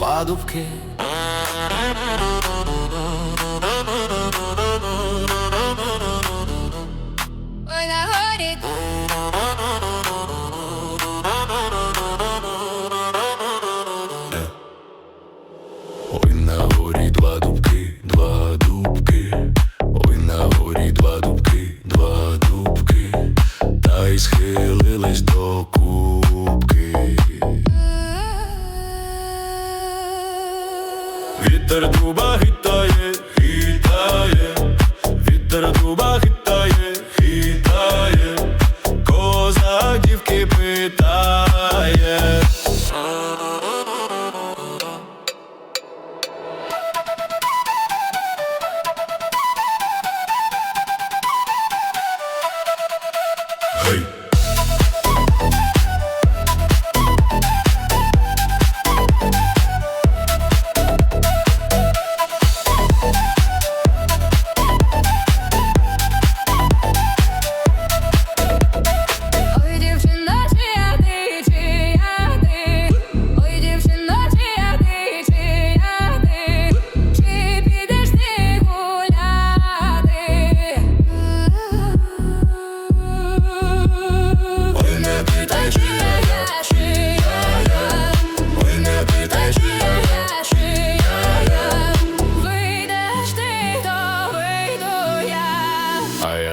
два дубки. Ой, на горі Ой, на горі два дубки, два дубки, ой, на горі два дубки, два дубки, та й схилились до кубки. Вітер дуба хитає, хитає, вітер дуба гитає.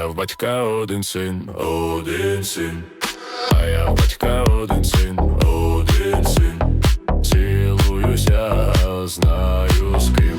В батька один син, один син. А я в батька один син, один син. Цілуюся, знаю з ким.